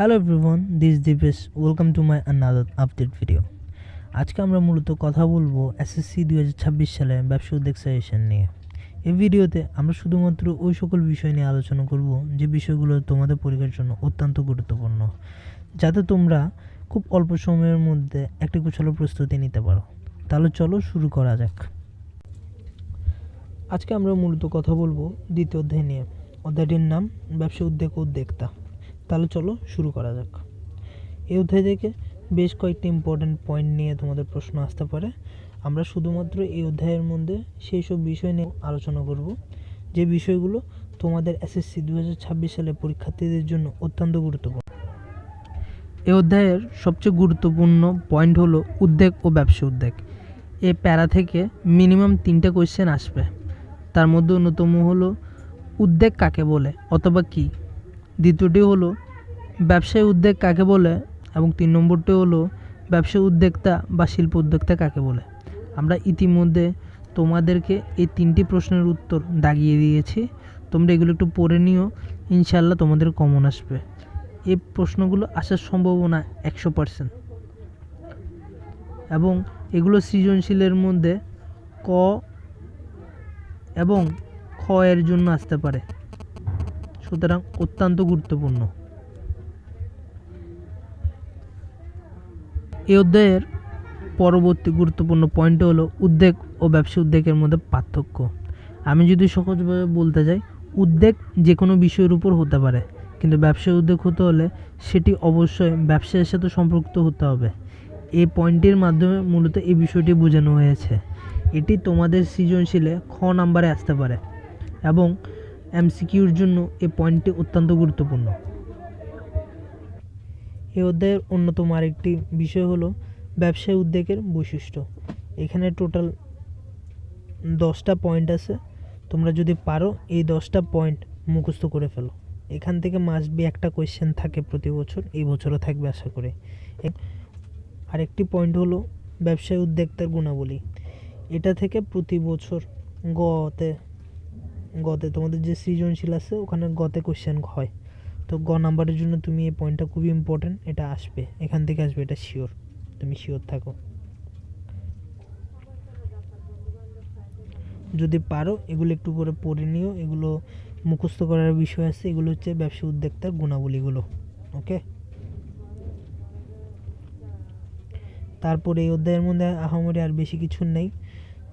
Hello everyone this Dipesh welcome to my another update video আজকে আমরা মূলত কথা বলব এসএসসি দু ছাব্বিশ সালে ব্যবসা উদ্যোগ সাজেশন নিয়ে। এই ভিডিওতে আমরা শুধুমাত্র ওই সকল বিষয় নিয়ে আলোচনা করব যে বিষয়গুলো তোমাদের পরীক্ষার জন্য অত্যন্ত গুরুত্বপূর্ণ, যাতে তোমরা খুব অল্প সময়ের মধ্যে একটি কুশল প্রস্তুতি নিতে পারো। তাহলে চলো শুরু করা যাক। আজকে আমরা মূলত কথা বলব দ্বিতীয় অধ্যায় নিয়ে। অধ্যায়টির নাম ব্যবসা উদ্যোগ উদ্যোক্তা। তাহলে চলো শুরু করা যাক। এই অধ্যায় থেকে বেশ কয়েকটি ইম্পর্ট্যান্ট পয়েন্ট নিয়ে তোমাদের প্রশ্ন আসতে পারে। আমরা শুধুমাত্র এই অধ্যায়ের মধ্যে সেই সব বিষয় নিয়ে আলোচনা করব। যে বিষয়গুলো তোমাদের এসএসসি দু হাজার ছাব্বিশ সালে পরীক্ষার্থীদের জন্য অত্যন্ত গুরুত্বপূর্ণ। এই অধ্যায়ের সবচেয়ে গুরুত্বপূর্ণ পয়েন্ট হলো উদ্যোগ ও ব্যবসা উদ্যোগ এ প্যারা থেকে মিনিমাম তিনটে কোয়েশ্চেন আসবে। তার মধ্যে অন্যতম হলো উদ্যোগ কাকে বলে অথবা কী? দ্বিতীয়টি হলো, ব্যবসায়ী উদ্যোগ কাকে বলে এবং তিন নম্বরটি হলো ব্যবসা উদ্যোক্তা বা শিল্প উদ্যোক্তা কাকে বলে? আমরা ইতিমধ্যে তোমাদেরকে এই তিনটি প্রশ্নের উত্তর দাগিয়ে দিয়েছি। তোমরা এগুলো একটু পড়ে নিও ইনশাল্লাহ তোমাদের কমন আসবে। এই প্রশ্নগুলো আসার সম্ভাবনা একশো পার্সেন্ট। এবং এগুলো সৃজনশীলের মধ্যে ক এবং খ এর জন্য আসতে পারে। সুতরাং অত্যন্ত গুরুত্বপূর্ণ। এই অধ্যায়ের পরবর্তী গুরুত্বপূর্ণ পয়েন্ট হলো উদ্যোগ ও ব্যবসা উদ্যোগের মধ্যে পার্থক্য। আমি যদি সহজভাবে বলতে যাই উদ্যোগ যে কোনো বিষয়ের উপর হতে পারে, কিন্তু ব্যবসা উদ্যোগ হতে হলে সেটি অবশ্যই ব্যবসায়ের সাথে সম্পৃক্ত হতে হবে। এই পয়েন্টের মাধ্যমে মূলত এই বিষয়টি বোঝানো হয়েছে। এটি তোমাদের সৃজনশীলে খ নাম্বারে আসতে পারে এবং এমসিকিউর জন্য এই পয়েন্টটি অত্যন্ত গুরুত্বপূর্ণ। এই অধ্যায়ের অন্যতম আরেকটি বিষয় হলো ব্যবসায় উদ্যোগের বৈশিষ্ট্য। এখানে টোটাল দশটা পয়েন্ট আছে। তোমরা যদি পারো, এই দশটা পয়েন্ট মুখস্থ করে ফেলো। এখান থেকে মাস্ট বি একটা কোয়েশ্চেন থাকে প্রতি বছর, এই বছরও থাকবে আশা করি। এ- আরেকটি পয়েন্ট হলো ব্যবসায় উদ্যোক্তার গুণাবলী। এটা থেকে প্রতি বছর গতে গতে তোমাদের যে সৃজনশীল আছে, ওখানে গতে কোশ্চেন হয়। তো গ নাম্বারের জন্য তুমি এই পয়েন্টটা খুবই ইম্পর্টেন্ট এটা আসবে। এখান থেকে আসবে, এটা শিওর তুমি শিওর থাকো। যদি পারো, এগুলো একটু করে পড়ে নিও। এগুলো মুখস্থ করার বিষয় আছে, এগুলো হচ্ছে ব্যবসা উদ্যোক্তার গুণাবলীগুলো ওকে তারপরে এই অধ্যায়ের মধ্যে আহামরি আর বেশি কিছু নেই।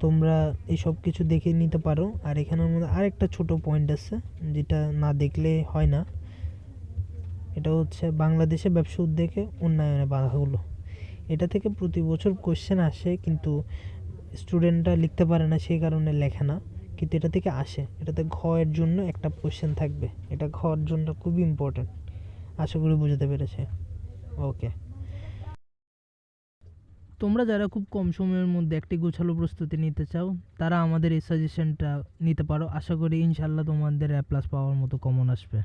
তোমরা এই সব কিছু দেখে নিতে পারো। আর এখানের মধ্যে আরেকটা ছোট পয়েন্ট আছে, যেটা না দেখলে হয় না। এটা হচ্ছে বাংলাদেশে ব্যবসা উদ্যোগে উন্নয়নে বাধাগুলো। এটা থেকে প্রতি বছর কোশ্চেন আসে, কিন্তু স্টুডেন্টরা লিখতে পারে না, সেই কারণে লেখে না। কিন্তু এটা থেকে আসে, এটাতে ঘ এর জন্য একটা কোশ্চেন থাকবে। এটা ঘ এর জন্য খুবই ইম্পর্টেন্ট আশা করি বুঝতে পেরেছে। ওকে তোমরা যারা খুব কম সময়ের মধ্যে একটি গোছালো প্রস্তুতি নিতে চাও, তারা আমাদের এই সাজেশনটা নিতে পারো। আশা করি ইনশাল্লাহ তোমাদের অ্যাপ্লাস পাওয়ার মতো কমন আসবে।